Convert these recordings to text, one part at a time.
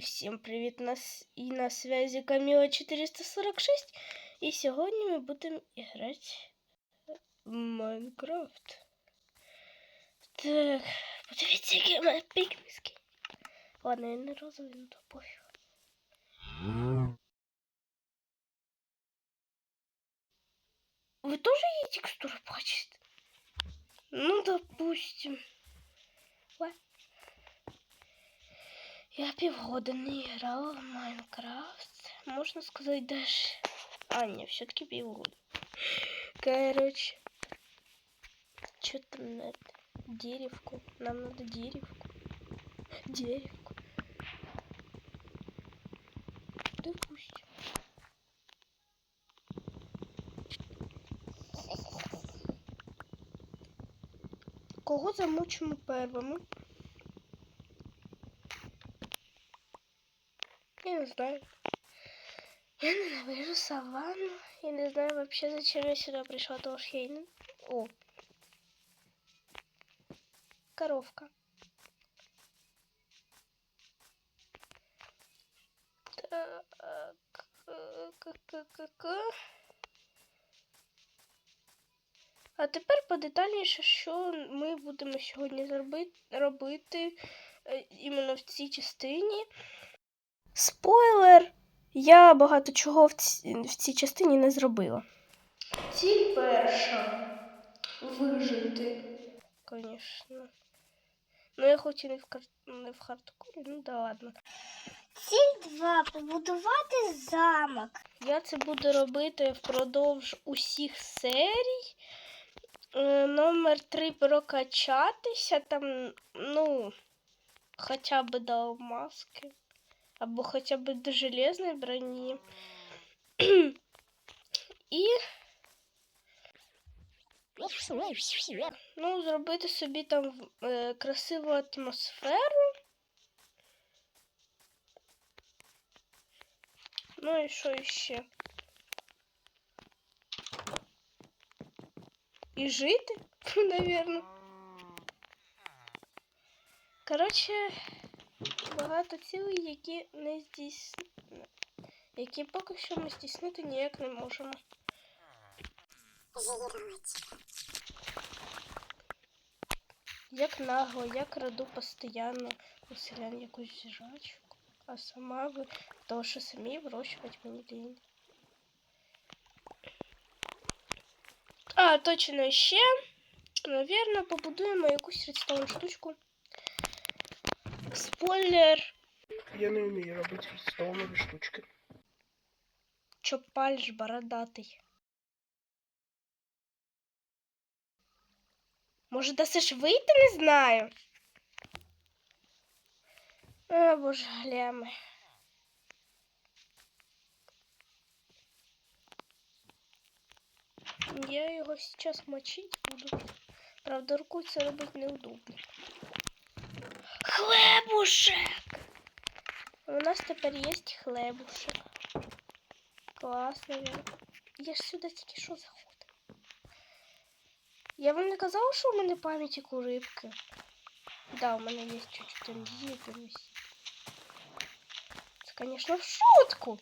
Всем привет, нас и на связи Камила 446. И сегодня мы будем играть в Майнкрафт. Так, подивіться, які в мене пікміски. Ладно, я не розовий, ну то пофіг. Ви тоже її текстуру бачите? Ну, допустим. Я півгода не грала в Майнкрафт. Можно сказать даже... А, не, все-таки півгода. Короче. Что там надо? Деревку. Нам надо деревку. Деревку. Допустим. Кого замучимо первими? Не знаю. Я ненавижу саванну. Я не знаю вообще, зачем я сюда пришла, потому что я не... О. Коровка. Так. э. А тепер подетальніше, що ми будемо сьогодні зроби- робити е, іменно в цій частині. Спойлер! Я багато чого в, ці, в цій частині не зробила. Ціль перша. Вижити. Звісно. Ну, я хоч і не в, кар... не в хардкорі, ну да ладно. Ціль 2. Побудувати замок. Я це буду робити впродовж усіх серій. Е, Номер 3 прокачатися там, ну, хоча б до маски. Або хоча б до железної броні. І ну, зробити собі там е, красиву атмосферу. Ну і що ще? І жити, навірно. Коротше, Багато цілей, які не здійсні... які поки що ми здійснити ніяк не можемо. Як нагло, я краду постійно у селян якусь жрачку, а сама ви, тому що самі вирощувати мені лінь. А, точно ще. Навірно, побудуємо якусь редстоун штучку. Спойлер. Я не вмію робити стоунові штучки. Чопальш бородатий. Може, дасиш вийти, не знаю. О, боже, глями. Я його сейчас мочить буду. Правда, рукой це робити неудобно. Хлебушек! У нас тепер є хлебушек. Класно. Я ж сюди тільки що заходив. Я вам не казала, що у мене у рибки. Да, у мене є чуть-чуть енергії, дивись. Це, конечно, в шутку.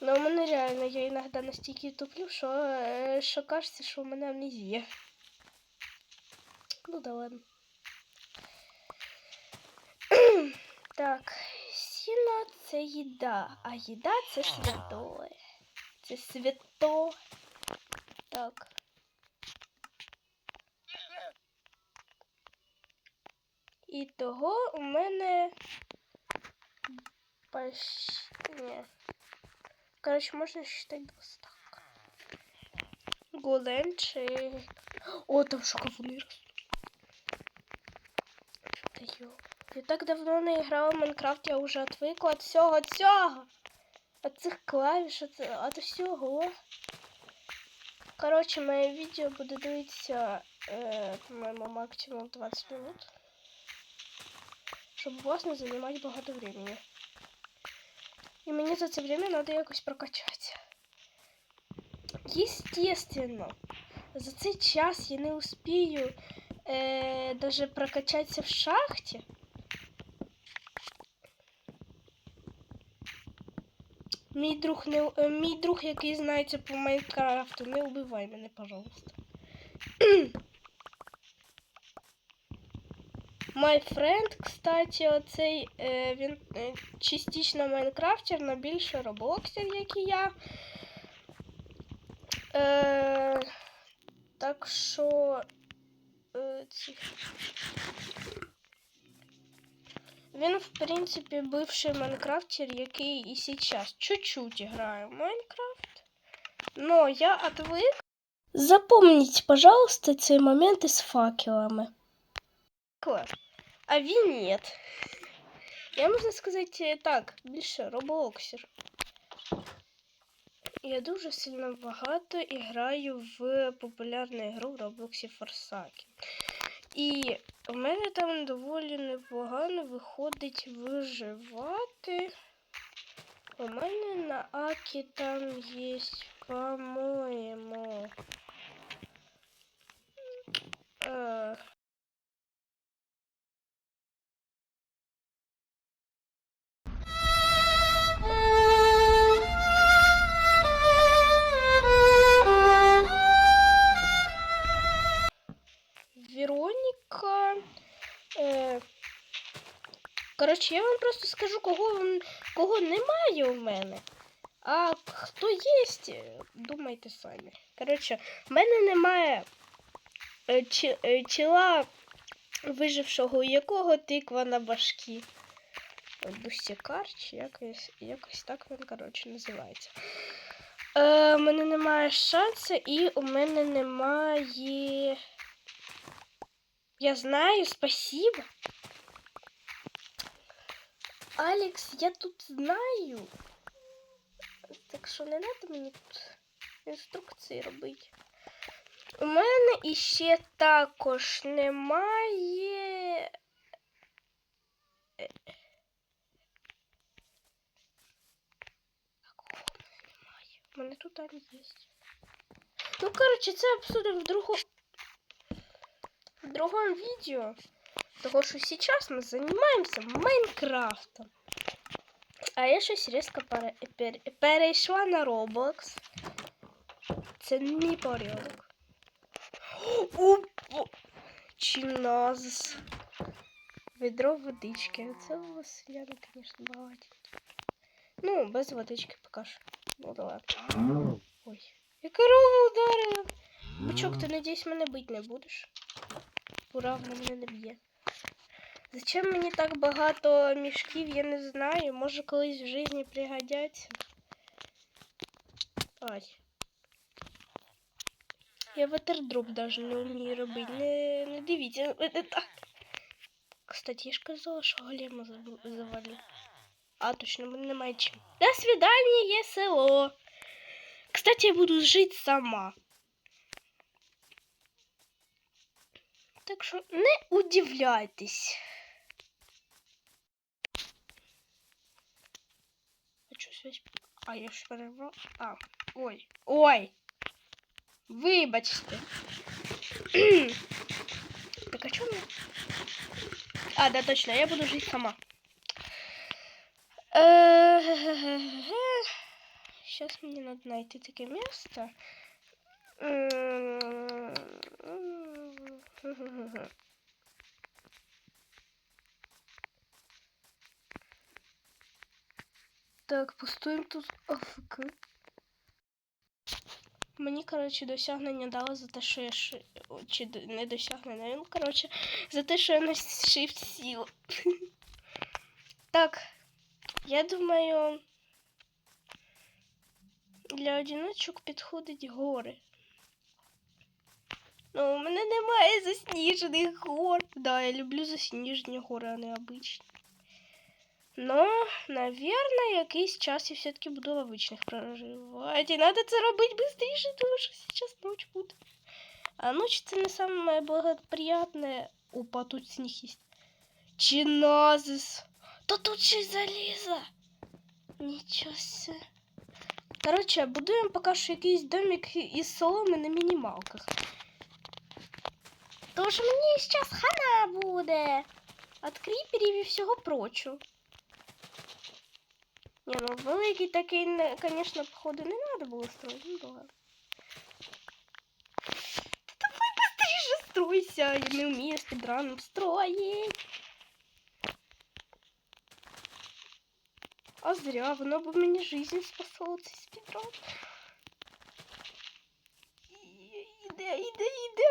Но у мене реально, я іноді настільки туплю, що, е, що кажеться, що у мене амнезія. Ну да ладно. Так, сіно це їда, а їда це святое. Це свято. Так. І того у мене. Ні. Короче, можна считать два стака. Голенчик. О, там шоколадный растут. Да ё. Я так давно не грала в Майнкрафт, я вже отвикла від всього цього. От цих клавіш, от, от всього. Короче, моє відео буде дивитися, е, по-моєму, максимум 20 минут. Щоб вас не займати багато времени. И мне за это время надо якось прокачать. Естественно, за цей час я не успію е, даже прокачатися в шахті. Мій друг не е, мій друг, який знається по Майнкрафту, не убивай мене, пожалуйста. My friend, кстати, оцей е, він е, частично Майнкрафтер, але більше роблоксер, як і я. Е, так що. Е, ці... Він, в принципі, бивший Майнкрафтер, який і сейчас чуть-чуть грає в Майнкрафт. Но я отвык. Запомните, пожалуйста, цей момент із факелами. Клас. А він нет. Я можна сказати так, більше роблоксер. Я дуже сильно багато і граю в популярну гру в Роблоксі Форсакі. І в мене там доволі непогано виходить виживати. У мене на Акі там є, по-моєму. Коротше, я вам просто скажу, кого, кого немає у мене. А хто є, думайте самі. Коротше, в мене немає е, е, тіла вижившого, у якого тиква на башкі. Бусікар, чи якось, якось так він, коротше, називається. Е, у мене немає шансу, і у мене немає. Я знаю, спасибо. Алекс, я тут знаю. Так що не треба мені тут інструкції робити. У мене іще також немає. Такого немає. У мене тут там є. Ну, коротше, це обсудимо в другому в другом видео. Того, что сейчас мы занимаемся Майнкрафтом. А я щось різко пере... пере- перейшла на Roblox. Це мій порядок. О, Чиназис. Відро водички. Це у вас, Яна, звісно, багатенько. Ну, без водички поки що. Ну, да ладно. Ой. Я корову ударила. Бучок, ти надіюсь, мене бить не будеш? Ура, мене не б'є. Зачем мені так багато мішків, я не знаю. Може колись в житті пригодяться. Ай. Я ватердроп даже не вмію робити. Не, не дивіться мене так. Кстати, я ж казала, що голема завалю. А, точно, мене немає чим. До свидання, є село. Кстати, я буду жити сама. Так що не удивляйтесь. Що связь? А, я ж перервав. А, ой. Ой. Вибачте. так а чому? А, да, точно, я буду жить сама. Сейчас мне надо найти такое место. Так, пустуємо тут АФК. Мені, коротше, досягнення дали за те, що я ши... Чи не досягнення, ну, коротше, за те, що я на shift сіла. так, я думаю, для одиночок підходить гори. Ну, у мене немає засніжених гор. Да, я люблю засніжені гори, а не обичні. Но, наверное, якийсь час я все-таки буду в обычных проживать. И надо це робити быстрее, тому що сейчас ночь буде. А ночь це не самое благоприятное. Опа, тут сніг є. Чиназис. Та тут ще й залізо. Нічого себе. Короче, будуємо поки що якийсь домик із соломи на мінімалках. Тому що мені зараз хана буде. От кріперів і всього прочого. Ні, ну великий такий, не- конечно, походу, не надо було строїти. Ну, да ладно. Та давай быстріше стройся, я не вмію спідраном строїть. А зря, воно б мені жизнь спасло, цей спідран. І- Іде, іде, іде,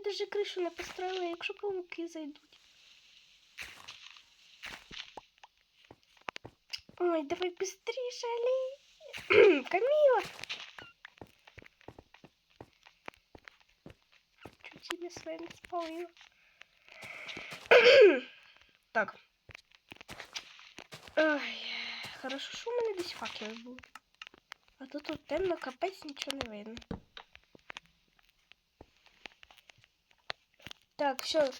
Собі даже кришу не построїла, якщо пауки зайдуть. Ой, давай быстрее, Али. Камила. Чуть имя своє не спалила. так. Ой, хорошо, що у мене десь факели були. А тут тут темно, капець, нічого не видно. Так, все.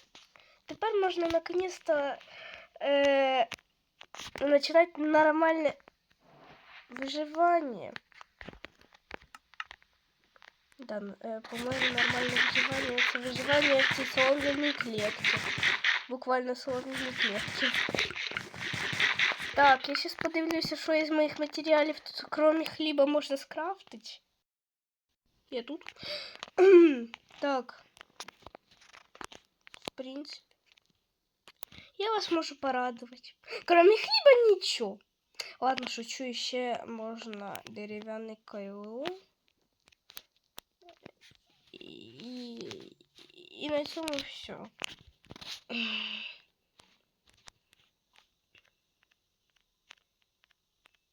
Тепер можна наконец-то э, начинать нормальное выживание. Да, э, по-моему, нормальное выживание это выживание в цій солом'яній клетке. Буквально солом'яній клетке. Так, я сейчас подивлюся, що із моїх матеріалів тут, кроме хліба, можна скрафтити. Я тут. так. В принципе. Я вас можу порадовать. Кроме хліба нічого. Ладно, шучу, ще можна дерев'яний кайло. І, і на цьому все.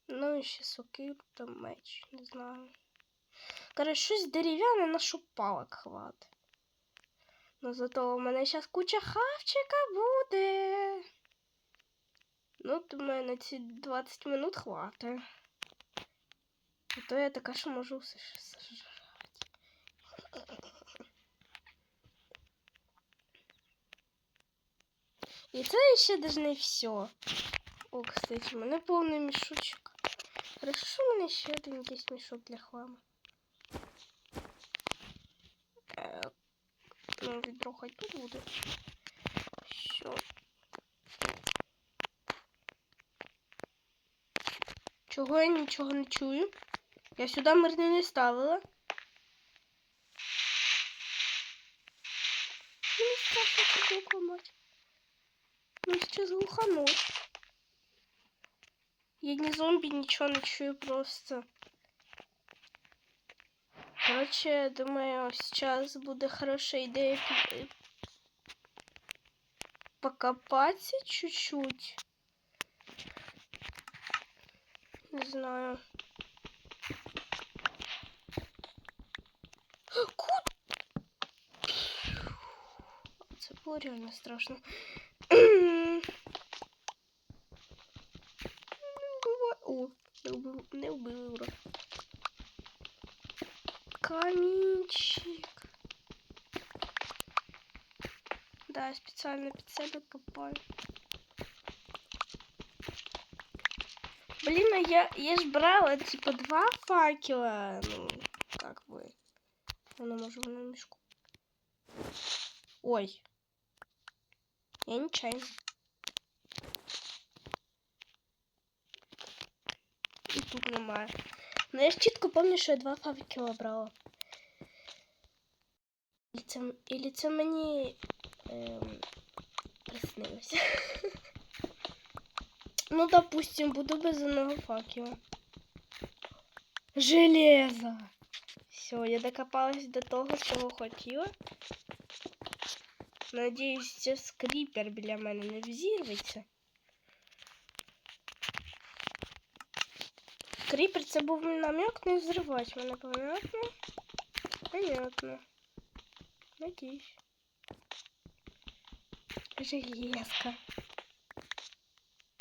Ну і ще сокиру там меч, не знаю. Короче, щось дерев'яне на що палок хватить. Ну зато у мене зараз куча хавчика буде. Ну, думаю, на ці 20 минут хватить. А то я така, що можу все сожрати. І це ще даже не все. О, кстати, у мене повний мішочок. Хорошо, у мене ще один є мішок для хламу. Е, Ну, відро хай тут буде. Що? Чого я нічого не чую? Я сюди мирне не ставила. Мені страшно це звук ламати. Ну, сейчас глухануть. Я не зомби, ничего не чую просто. Короче, думаю, сейчас буде хорошая идея покопаться чуть-чуть. Не знаю. Куда? Було реально страшно. Спеціально під себе копаю. Блін, а я, я ж брала, типа, два факела. Ну, как бы. Воно може воно в мішку. Ой. Я нечаянно. І тут немає. Ну я ж чітко пам'ятаю, що я два факела брала. Ілі це, ілі це ем, приснилося. ну, допустим, буду без одного факела. Железо! Все, я докопалась до того, чого хотіла. Надіюсь, це скріпер біля мене не взірветься. Кріпер це був намек не взривати мене, понятно? Понятно. Надіюсь. Железка.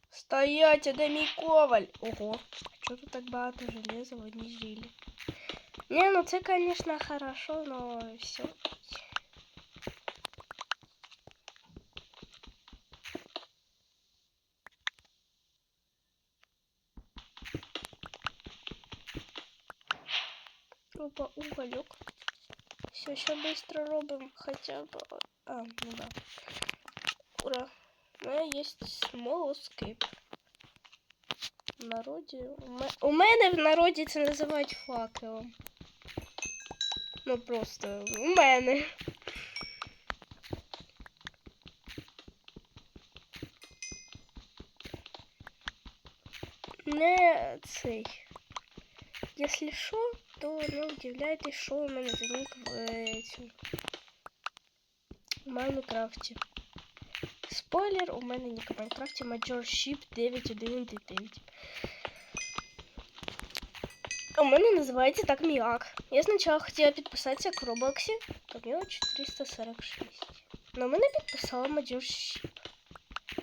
Стоять, а де мій коваль? Ого, а чого тут так багато железа в одній жилі? Не, ну це, конечно, хорошо, но все. Опа, уголек. Все, Все, ще быстро робимо хоча б. А, ну да. Ура. У мене є смолоскип. В народі. У мене в народі це називають факелом. Ну просто у мене. Не цей. Якщо що, то не удивляйтесь, що у мене за нік в е, цьому. В Майнкрафті. Спойлер, у мене нік в Майнкрафті Major Ship 9.1.9. У мене називається так Міак. Я спочатку хотіла підписатися к Роблоксі, то нього 446. Но мене підписала Major Ship.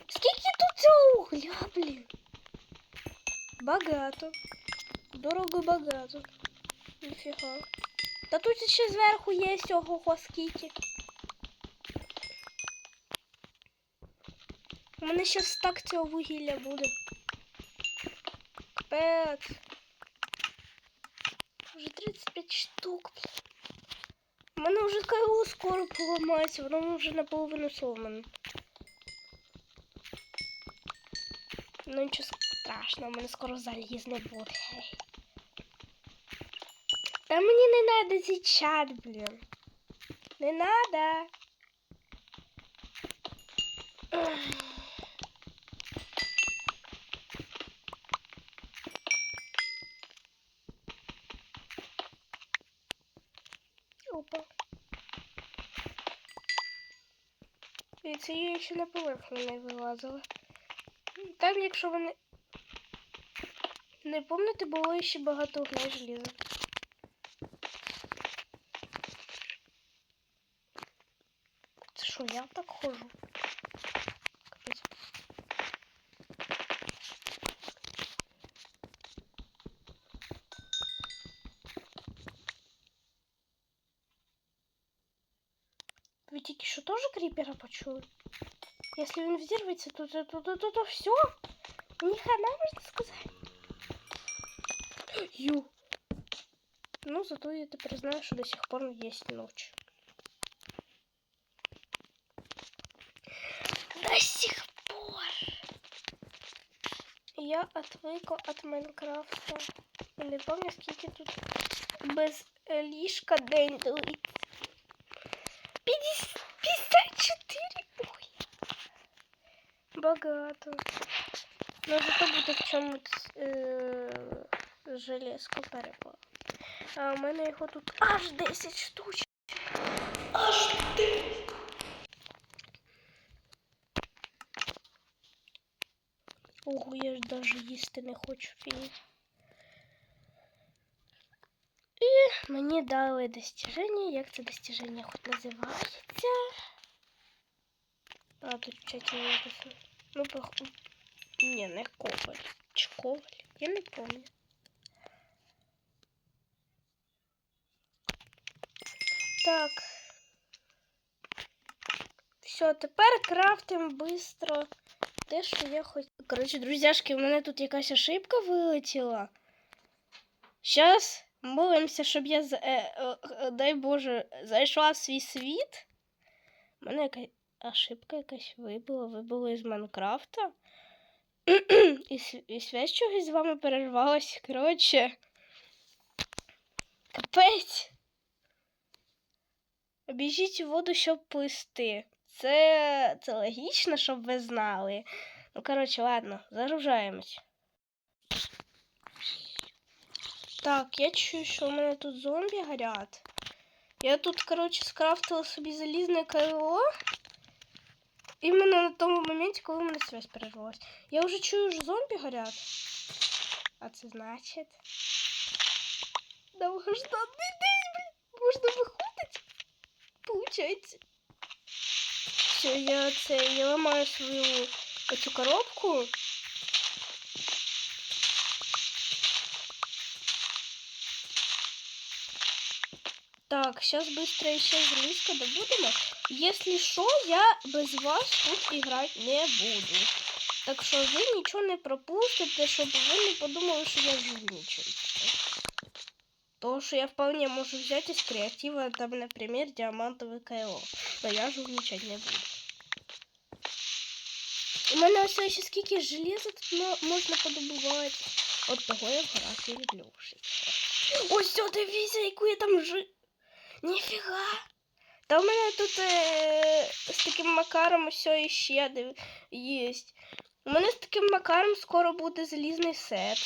Скільки тут цього угля, блін? Багато. Дорого багато. Ніфіга. Та тут ще зверху є ого скільки. У мене ще стак цього вугілля буде. Капець. Вже 35 штук. У мене вже кайло скоро поламається, воно вже наполовину сломане. Ну нічого страшного, у мене скоро залізне буде. Гей. Та мені не надо цей чат, блін. Не надо. Опа. Я ще на поверхню не вилазила. Там, якщо ви не... Не пам'ятаєте, було ще багато і желіза. Ви тільки що теж кріпера почули? Если він взірветься, то, то, то, то, то, то все. Ни хана, можна сказати. Ю. Ну, зато я тепер знаю, що до сих пор есть ночь. До сих пор. Я отвыкла от Майнкрафта. І не пам'ятаю, скільки тут без е, ліжка день длиться. Багато. Ну, зато буде в чомусь е- железко перепало. А у мене його тут аж 10 штучок. Аж 10. Ого, я ж даже їсти не хочу фігеть. І мені дали достіження. Як це достіження хоч називається? А, тут в чаті написано. Ну, пох... Не, не коваль. Чи коваль? Я не помню. Так. Все, тепер крафтим быстро те, що я хоч. Коротше, друзяшки, у мене тут якась ошибка вилетіла. Щас молимося, щоб я, е, е, дай Боже, зайшла в свій світ. У мене якась ошибка якась вибула, вибула із Майнкрафта. і, і связь чогось з вами перервалась. Коротше. Капець. Біжіть у воду, щоб плисти. Це, це логічно, щоб ви знали. Ну, коротше, ладно, загружаємось. Так, я чую, що у мене тут зомбі горять. Я тут, коротше, скрафтила собі залізне кайло. Іменно на тому моменті, коли у мене связь перервалась. Я вже чую, що зомбі горять. А це значить. Довгожданий день, блін. Можна виходити. Получається. Все, я це, я ламаю свою оцю коробку. Так, сейчас быстро еще железка добудем. Если что, я без вас тут играть не буду. Так що ви нічого не пропустите, щоб ви не подумали, що я жульничаю. То, что я вполне могу взять из креатива, там, например, диамантовый КО. Но я ж не буду. У мене ось ще скільки железа тут мо- можна подобувати. От того я в горах і люблю. Ось дивіться, яку я там жи... Ніфіга. Та в мене тут е, з таким макаром все іще є. У мене з таким макаром скоро буде залізний сет.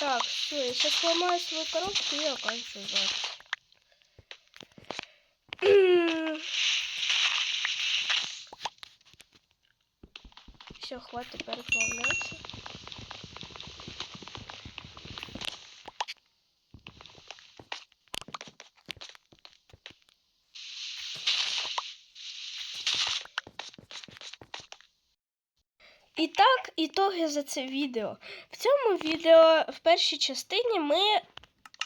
Так, все, я сейчас сломаю свою коробку и оканчиваю запись. Все, хватит переплавляться. І так, ітоги за це відео. В цьому відео в першій частині ми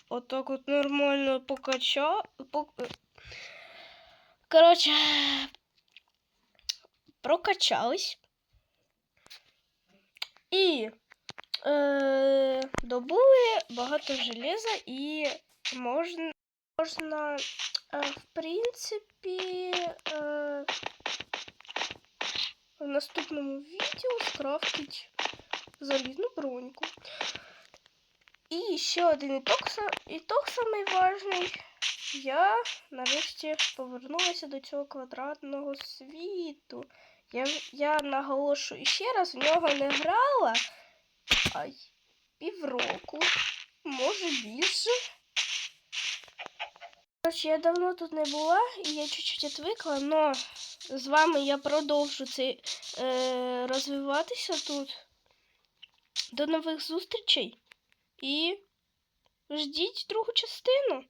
отак от нормально покача... По... Коротше, прокачались. І е, добули багато железа і можна, можна е, в принципі, е, в наступному відео скрафтить залізну броньку. І ще один ітог, са- ітог самий важний. Я нарешті повернулася до цього квадратного світу. Я, я наголошую ще раз, в нього не грала ай, півроку, може більше. Коротше, я давно тут не була і я чуть-чуть відвикла, але з вами я продовжу це е, розвиватися тут. До нових зустрічей і ждіть другу частину.